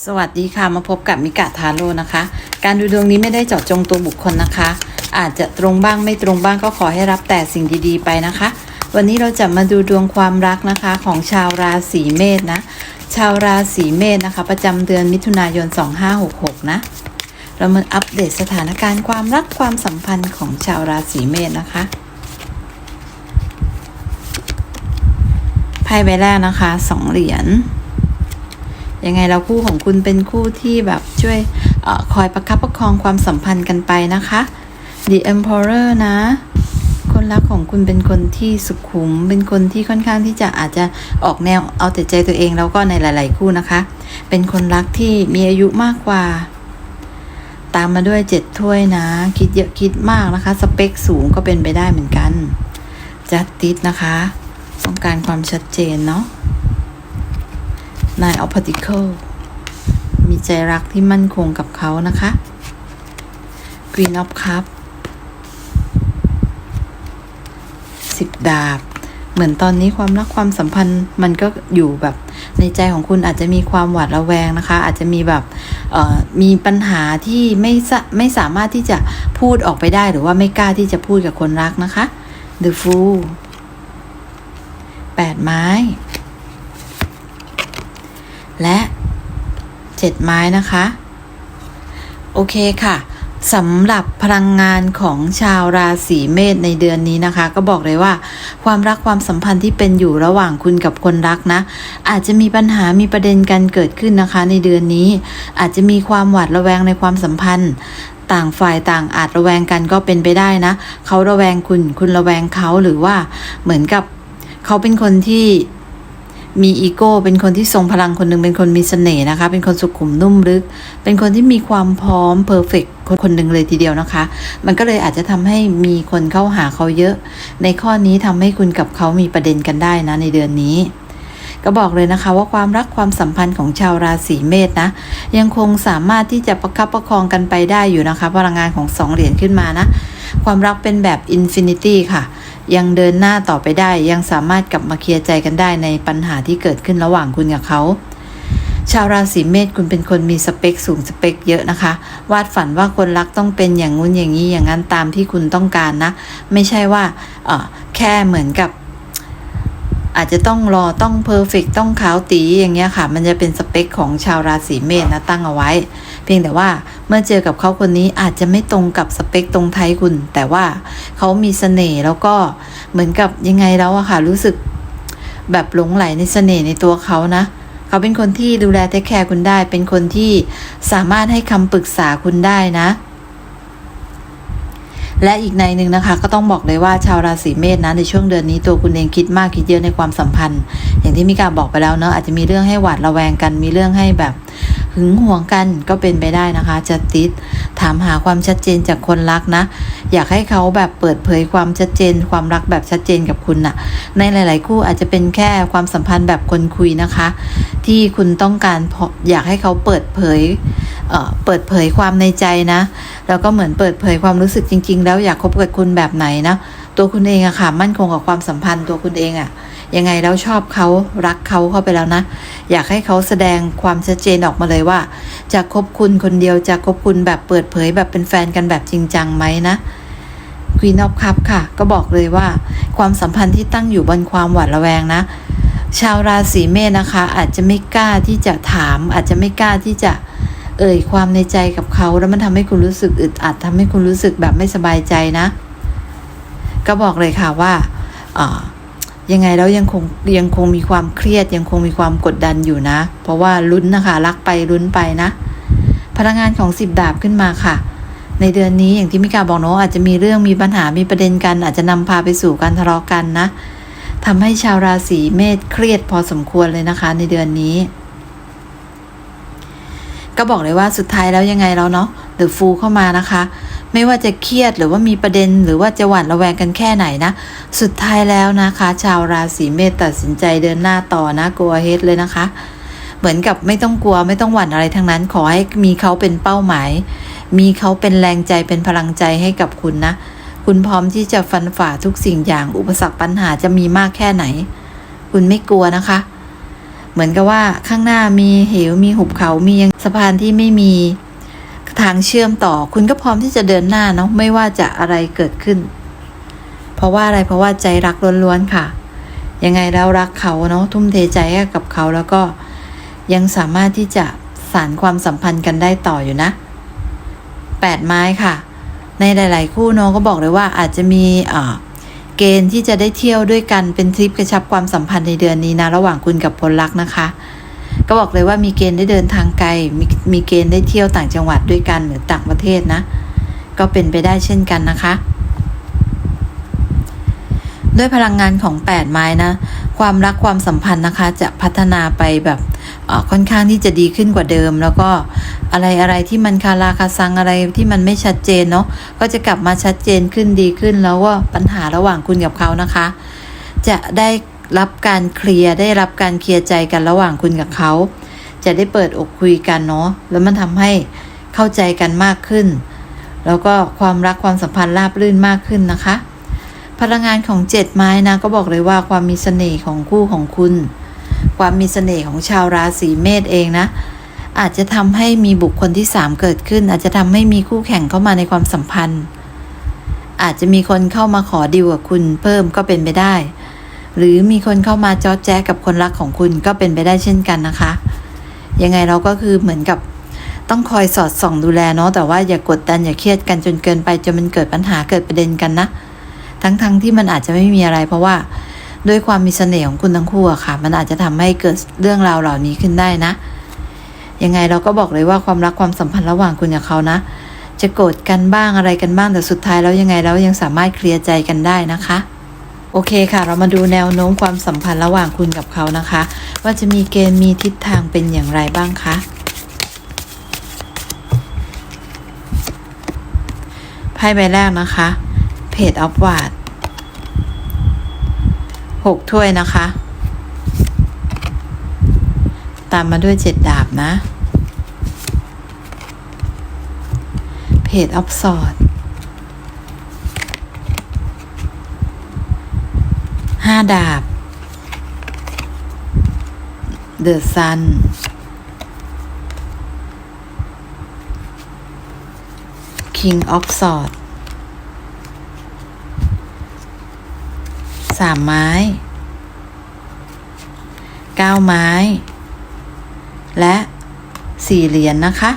สวัสดีค่ะมาพบกับมิกะทาโร่นะคะ การดูดวงนี้ไม่ได้เจาะจงตัวบุคคลนะคะ อาจจะตรงบ้างไม่ตรงบ้างก็ขอให้รับแต่สิ่งดีๆ ไปนะคะ วันนี้เราจะมาดูดวงความรักนะคะของชาวราศีเมษนะ ชาวราศีเมษนะคะ ประจำเดือนมิถุนายน 2566 นะ เรามาอัปเดตสถานการณ์ความรักความสัมพันธ์ของชาวราศีเมษนะคะไพ่ใบแรกนะคะสองเหรียญ ยังไงเราคู่ของคุณเป็นคู่ที่แบบช่วยอคอยประคับประคองความสัมพันธ์กันไปนะคะ The Emperor นะ คนรักของคุณเป็นคนที่สุขุม เป็นคนที่ค่อนข้างที่จะอาจจะออกแนวเอาแต่ใจตัวเองแล้วก็ในหลาย ๆ คู่นะคะ เป็นคนรักที่มีอายุมากกว่า ตามมาด้วยเจ็ดถ้วยนะ คิดเยอะคิดมากนะคะ สเปคสูงก็เป็นไปได้เหมือนกันจัดติดนะคะ ต้องการความชัดเจนเนาะ Nine of Pentacles มีใจรักที่มั่นคงกับเขานะคะ Queen of Cup สิบดาบ เหมือนตอนนี้ความรักความสัมพันธ์มันก็อยู่แบบในใจของคุณอาจจะมีความหวาดระแวงนะคะ อาจจะมีแบบมีปัญหาที่ไม่สะไม่สามารถที่จะพูดออกไปได้หรือว่าไม่กล้าที่จะพูดกับคนรักนะคะ The Fool แปดไม้ และเจ็ดไม้นะคะ โอเคค่ะสำหรับพลังงานของชาวราศีเมษในเดือนนี้นะคะ ก็บอกเลยว่า ความรักความสัมพันธ์ที่เป็นอยู่ระหว่างคุณกับคนรักนะ อาจจะมีปัญหามีประเด็นกันเกิดขึ้นนะคะ ในเดือนนี้ อาจจะมีความหวาดระแวงในความสัมพันธ์ ต่างฝ่ายต่างอาจระแวงกันก็เป็นไปได้นะเขาระแวงคุณคุณระแวงเขาหรือว่าเหมือนกับเขาเป็นคนที่ มีอีโก้ เป็นคนที่ทรงพลังคนหนึ่งเป็นคนมีเสน่ห์นะคะ เป็นคนสุขุมนุ่มลึก เป็นคนที่มีความพร้อมเพอร์เฟกคนคนหนึ่งเลยทีเดียวนะคะ มันก็เลยอาจจะทำให้มีคนเข้าหาเขาเยอะ ในข้อนี้ทำให้คุณกับเขามีประเด็นกันได้นะในเดือนนี้ ก็บอกเลยนะคะว่าความรักความสัมพันธ์ของชาวราศีเมษนะ ยังคงสามารถที่จะประคับประคองกันไปได้อยู่นะคะ พลังงานของสองเหรียญขึ้นมานะ ความรักเป็นแบบอินฟินิตี้ค่ะ ยังเดินหน้าต่อไปได้ ยังสามารถกลับมาเคลียร์ใจกันได้ในปัญหาที่เกิดขึ้นระหว่างคุณกับเขาชาวราศีเมษคุณเป็นคนมีสเปคสูงสเปคเยอะนะคะ วาดฝันว่าคนรักต้องเป็นอย่างงู้นอย่างนี้อย่างนั้นตามที่คุณต้องการนะ ไม่ใช่ว่าแค่เหมือนกับ อาจจะต้องรอต้องเพอร์เฟกต้องขาวตีอย่างเงี้ยค่ะ มันจะเป็นสเปคของชาวราศีเมษนะตั้งเอาไว้ เพียงแต่ว่าเมื่อเจอกับเขาคนนี้อาจจะไม่ตรงกับสเปคตรงไทยคุณ แต่ว่าเขามีเสน่ห์แล้วก็เหมือนกับยังไงแล้วอะค่ะ รู้สึกแบบหลงไหลในเสน่ห์ในตัวเขานะเขาเป็นคนที่ดูแลเทคแคร์คุณได้ เป็นคนที่สามารถให้คำปรึกษาคุณได้นะ และอีกในหนึ่งนะคะ ก็ต้องบอกเลยว่าชาวราศีเมษนะในช่วงเดือนนี้ตัวคุณเองคิดมากคิดเยอะในความสัมพันธ์ อย่างที่มิกาบอกไปแล้วเนาะอาจจะมีเรื่องให้หวาดระแวงกันมีเรื่องให้แบบ หึงหวงกันก็เป็นไปได้นะคะจะติดถามหาความชัดเจนจากคนรักนะ อยากให้เขาแบบเปิดเผยความชัดเจน ความรักแบบชัดเจนกับคุณน่ะ ในหลาย ๆ คู่อาจจะเป็นแค่ความสัมพันธ์แบบคนคุยนะคะ ที่คุณต้องการอยากให้เขาเปิดเผยเออเปิดเผยความในใจนะ แล้วก็เหมือนเปิดเผยความรู้สึกจริง ๆ แล้วอยากคบกับคุณแบบไหนนะตัวคุณเองอะค่ะมั่นคงกับความสัมพันธ์ตัวคุณเองอะ ยังไงแล้วชอบเขารักเขาเข้าไปแล้วนะ อยากให้เขาแสดงความชัดเจนออกมาเลยว่า จะคบคุณคนเดียวจะคบคุณแบบเปิดเผยแบบเป็นแฟนกันแบบจริงจังไหมนะ Queen of Cup ค่ะ ก็บอกเลยว่า ความสัมพันธ์ที่ตั้งอยู่บนความหวาดระแวงนะ ชาวราศีเมษนะคะ อาจจะไม่กล้าที่จะถาม อาจจะไม่กล้าที่จะเอ่ยความในใจกับเขาแล้วมันทำให้คุณรู้สึกอึดอัดทำให้คุณรู้สึกแบบไม่สบายใจนะ ก็บอกเลยค่ะว่าอ่า ยังไงแล้วยังคงยังคงมีความเครียด ยังคงมีความกดดันอยู่นะ เพราะว่าลุ้นนะคะรักไปลุ้นไปนะ พลังงานของสิบดาบขึ้นมาค่ะ ในเดือนนี้อย่างที่มิกาบอกเนาะอาจจะมีเรื่องมีปัญหามีประเด็นกัน อาจจะนำพาไปสู่การทะเลาะกันนะทำให้ชาวราศีเมษเครียดพอสมควรเลยนะคะ ในเดือนนี้ ก็บอกเลยว่าสุดท้ายแล้วยังไงแล้วเนาะเดอะฟูเข้ามานะคะ ไม่ว่าจะเครียดหรือว่ามีประเด็น หรือว่าจะหวั่นระแวงกันแค่ไหนนะ สุดท้ายแล้วนะคะ ชาวราศีเมษตัดสินใจเดินหน้าต่อนะกลัวเฮดเลยนะคะ เหมือนกับไม่ต้องกลัวไม่ต้องหวั่นอะไรทั้งนั้น ขอให้มีเขาเป็นเป้าหมาย มีเขาเป็นแรงใจเป็นพลังใจให้กับคุณนะ คุณพร้อมที่จะฟันฝ่าทุกสิ่งอย่างอุปสรรคปัญหาจะมีมากแค่ไหน คุณไม่กลัวนะคะเหมือนกับว่าข้างหน้ามีเหวมีหุบเขา มียังสะพานที่ไม่มี ทางเชื่อมต่อ คุณก็พร้อมที่จะเดินหน้าเนาะไม่ว่าจะอะไรเกิดขึ้น เพราะว่าอะไรเพราะว่าใจรักล้วนๆค่ะ ยังไงแล้วรักเขาเนาะทุ่มเทใจกับเขาแล้วก็ยังสามารถที่จะสานความสัมพันธ์กันได้ต่ออยู่นะแปดไม้ค่ะ ในหลาย ๆ คู่เนาะก็บอกเลยว่าอาจจะมีเกณฑ์ที่จะได้เที่ยวด้วยกันเป็นทริปกระชับความสัมพันธ์ในเดือนนี้นะ ระหว่างคุณกับพลรักนะคะ ก็บอกเลยว่ามีเกณฑ์ได้เดินทางไกลมีมีเกณฑ์ได้เที่ยวต่างจังหวัดด้วยกันหรือต่างประเทศนะ ก็เป็นไปได้เช่นกันนะคะ ด้วยพลังงานของ 8 ไม้นะ ความรักความสัมพันธ์นะคะ จะพัฒนาไปแบบค่อนข้างที่จะดีขึ้นกว่าเดิม แล้วก็อะไรอะไรที่มันคาราคาซังอะไรที่มันไม่ชัดเจนเนาะก็จะกลับมาชัดเจนขึ้นดีขึ้นแล้วว่าปัญหาระหว่างคุณกับเขานะคะ จะได้ รับการเคลียร์ได้รับการเคลียร์ใจกันระหว่างคุณกับเขา จะได้เปิดอกคุยกันเนาะแล้วมันทำให้เข้าใจกันมากขึ้น แล้วก็ความรักความสัมพันธ์ราบรื่นมากขึ้นนะคะ พลังงานของเจ็ดไม้นะก็บอกเลยว่าความมีเสน่ห์ของคู่ของคุณ ความมีเสน่ห์ของชาวราศีเมษเองนะอาจจะทำให้มีบุคคลที่สามเกิดขึ้น อาจจะทำให้มีคู่แข่งเข้ามาในความสัมพันธ์ อาจจะมีคนเข้ามาขอดีลกับคุณเพิ่มก็เป็นไปได้ หรือมีคนเข้ามาจอแจ้กับคนรักของคุณก็เป็นไปได้เช่นกันนะคะ ยังไงเราก็คือเหมือนกับต้องคอยสอดส่องดูแลเนาะแต่ว่าอย่ากกดดันอย่าเครียดกันจนเกินไปจนมันเกิดปัญหาเกิดประเด็นกันนะ ทั้งๆทที่มันอาจจะไม่มีอะไร เพราะว่าด้วยความมีเสน่ห์ของคุณทั้งคู่อะค่ะ มันอาจจะทำให้เกิดเรื่องราวเหล่านี้ขึ้นได้นะ ยังไงเราก็บอกเลยว่าความรักความสัมพันธ์ระหว่างคุณกับเขานะ จะโกรธกันบ้างอะไรกันบ้างแต่สุดท้ายแล้วยังไงแล้วยังสามารถเคลียร์ใจกันได้นะคะ โอเคค่ะ เรามาดูแนวโน้มความสัมพันธ์ระหว่างคุณกับเขานะคะ ว่าจะมีเกณฑ์มีทิศทางเป็นอย่างไรบ้างคะไพ่ใบแรกนะคะเพจออฟวาร์ดหกถ้วยนะคะ ตามมาด้วยเจ็ดดาบนะเพจออฟสอด ห้าดาบ เดอะซัน King of Swords สามไม้เก้าไม้ และสี่เหรียญนนะคะ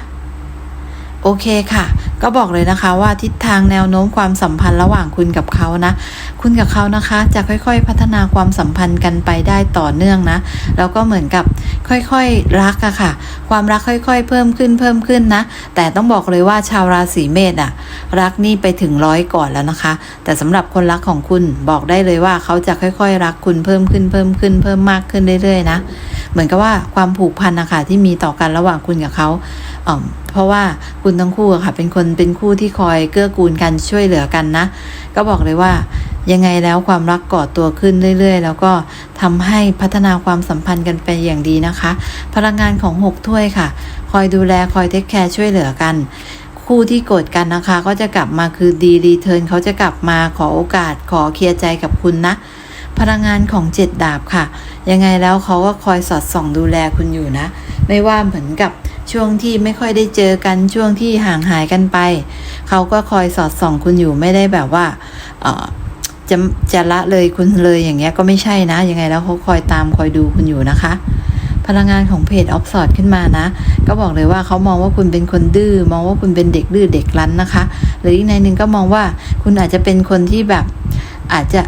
โอเคค่ะ ก็บอกเลยนะคะว่าทิศทางแนวโน้มความสัมพันธ์ระหว่างคุณกับเขานะ คุณกับเขานะคะ จะค่อยๆพัฒนาความสัมพันธ์กันไปได้ต่อเนื่องนะ แล้วก็เหมือนกับค่อยๆรักอะค่ะ ความรักค่อยๆ เพิ่มขึ้นเพิ่มขึ้นนะ แต่ต้องบอกเลยว่าชาวราศีเมษอะรักนี่ไปถึงร้อยก่อนแล้วนะคะ แต่สำหรับคนรักของคุณบอกได้เลยว่าเขาจะค่อยๆ รักคุณเพิ่มขึ้นเพิ่มขึ้นเพิ่มมากขึ้นเรื่อยๆนะ เหมือนกับว่าความผูกพันนะคะที่มีต่อกันระหว่างคุณกับเขาเเพราะว่าคุณทั้งคู่ค่ะ เป็นคนเป็นคู่ที่คอยเกื้อกูลกันช่วยเหลือกันนะ ก็บอกเลยว่ายังไงแล้วความรักก่อตัวขึ้นเรื่อย ๆ แล้วก็ทำให้พัฒนาความสัมพันธ์กันไปอย่างดีนะคะ พลังงานของหกถ้วยค่ะ คอยดูแลคอยเทคแคร์ช่วยเหลือกัน คู่ที่โกรธกันนะคะ ก็จะกลับมาคือดีรีเทิร์นเขาจะกลับมาขอโอกาสขอเคลียร์ใจกับคุณนะ พลังงานของเจ็ดดาบค่ะ ยังไงแล้วเขาก็คอยสอดส่องดูแลคุณอยู่นะ ไม่ว่าเหมือนกับช่วงที่ไม่ค่อยได้เจอกันช่วงที่ห่างหายกันไป เขาก็คอยสอดส่องคุณอยู่ไม่ได้แบบว่าจะจะละเลยคุณเลยอย่างเงี้ยก็ไม่ใช่นะ ยังไงแล้วเขาคอยตามคอยดูคุณอยู่นะคะ พลังงานของเพจออฟสอดขึ้นมานะ ก็บอกเลยว่าเขามองว่าคุณเป็นคนดื้อมองว่าคุณเป็นเด็กดื้อเด็กรั้นนะคะ หรืออีกในหนึ่งก็มองว่าคุณอาจจะเป็นคนที่แบบอาจจะ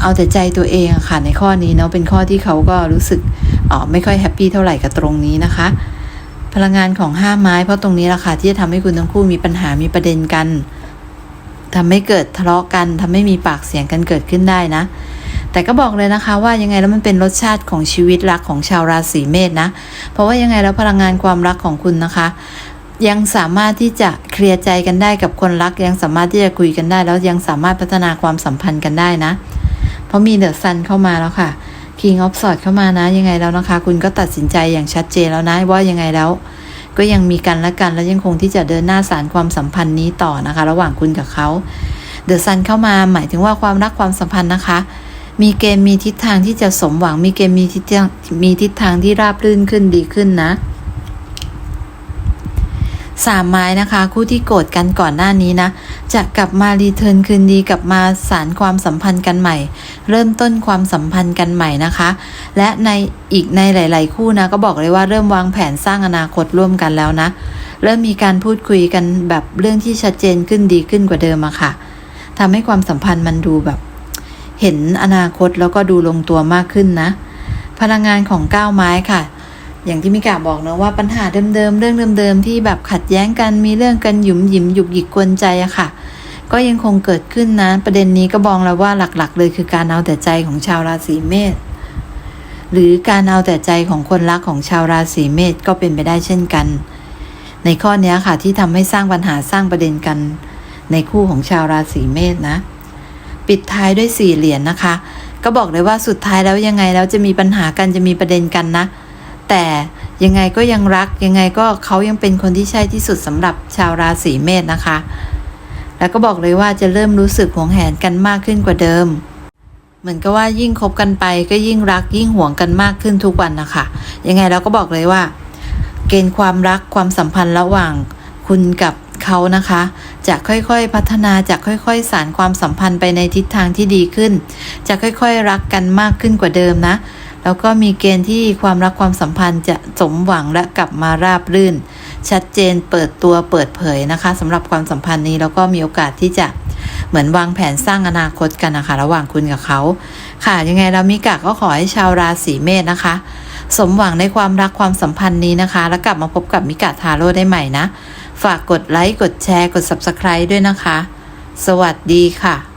เอาแต่ใจตัวเองค่ะในข้อนี้เนาะเป็นข้อที่เขาก็รู้สึกอ๋อไม่ค่อยแฮปปี้เท่าไหร่กับตรงนี้นะคะ พลังงานของห้าไม้ เพราะตรงนี้แหละค่ะที่จะทำให้คุณทั้งคู่มีปัญหามีประเด็นกันทำให้เกิดทะเลาะกันทำให้มีปากเสียงกันเกิดขึ้นได้นะ แต่ก็บอกเลยนะคะ ว่ายังไงแล้วมันเป็นรสชาติของชีวิตรักของชาวราศีเมษนะ เพราะว่ายังไงแล้วพลังงานความรักของคุณนะคะยังสามารถที่จะเคลียร์ใจกันได้กับคนรัก ยังสามารถที่จะคุยกันได้ แล้วยังสามารถพัฒนาความสัมพันธ์กันได้นะ ราะมีเดอะซันเข้ามาแล้วค่ะ King of Swords เข้ามานะยังไงแล้วนะคะ คุณก็ตัดสินใจอย่างชัดเจนแล้วนะว่ายังไงแล้ว ก็ยังมีกันและกันและยังคงที่จะเดินหน้าสารความสัมพันธ์นี้ต่อนะคะ ระหว่างคุณกับเขาเดอะซันเข้ามาหมายถึงว่าความรักความสัมพันธ์นะคะ มีเกณฑ์มีทิศทางที่จะสมหวังมีเกณฑ์มีทิศทางมีทิศทางที่ราบรื่นขึ้นดีขึ้นนะ สามไม้นะคะ คู่ที่โกรธกันก่อนหน้านี้นะ จะกลับมารีเทิร์นคืนดีกลับมาสารความสัมพันธ์กันใหม่ เริ่มต้นความสัมพันธ์กันใหม่นะคะ และในอีกในหลาย ๆ คู่นะก็บอกเลยว่าเริ่มวางแผนสร้างอนาคตร่วมกันแล้วนะ เริ่มมีการพูดคุยกันแบบเรื่องที่ชัดเจนขึ้นดีขึ้นกว่าเดิมอะค่ะทำให้ความสัมพันธ์มันดูแบบ เห็นอนาคตแล้วก็ดูลงตัวมากขึ้นนะ พลังงานของก้าวไม้ค่ะ อย่างที่มิกาบอกนะว่าปัญหาเดิมๆเรื่องเดิมๆที่แบบขัดแย้งกันมีเรื่องกันหยุมหยิมหยุกหยิกกวนใจอะค่ะ ก็ยังคงเกิดขึ้นนะ ประเด็นนี้ก็บอกแล้วว่าหลักๆ เลยคือการเอาแต่ใจของชาวราศีเมษหรือการเอาแต่ใจของคนรักของชาวราศีเมษก็เป็นไปได้เช่นกัน ในข้อนี้ค่ะที่ทำให้สร้างปัญหาสร้างประเด็นกัน ในคู่ของชาวราศีเมษนะ ปิดท้ายด้วยสี่เหรียญนะคะ ก็บอกเลยว่าสุดท้ายแล้วยังไงแล้วจะมีปัญหากันจะมีประเด็นกันนะ แต่ยังไงก็ยังรักยังไงก็เขายังเป็นคนที่ใช่ที่สุดสำหรับชาวราศีเมษนะคะ แล้วก็บอกเลยว่าจะเริ่มรู้สึกหวงแหนกันมากขึ้นกว่าเดิม เหมือนกับว่ายิ่งคบกันไปก็ยิ่งรักยิ่งหวงกันมากขึ้นทุกวันนะคะยังไงเราก็บอกเลยว่า เกณฑ์ความรักความสัมพันธ์ระหว่างคุณกับเขานะคะ จะค่อยๆพัฒนาจะค่อยๆสารความสัมพันธ์ไปในทิศทางที่ดีขึ้น จะค่อยๆรักกันมากขึ้นกว่าเดิมนะ แล้วก็มีเกณฑ์ที่ความรักความสัมพันธ์จะสมหวังและกลับมาราบรื่น ชัดเจนเปิดตัวเปิดเผยนะคะสำหรับความสัมพันธ์นี้แล้วก็มีโอกาสที่จะเหมือนวางแผนสร้างอนาคตกันนะคะ ระหว่างคุณกับเขา ค่ะยังไงเรามิกะก็ขอให้ชาวราศีเมษนะคะ สมหวังในความรักความสัมพันธ์นี้นะคะ แล้วกลับมาพบกับมิกะทาโร่ได้ใหม่นะ ฝากกดไลค์กดแชร์กด Subscribe ด้วยนะคะ สวัสดีค่ะ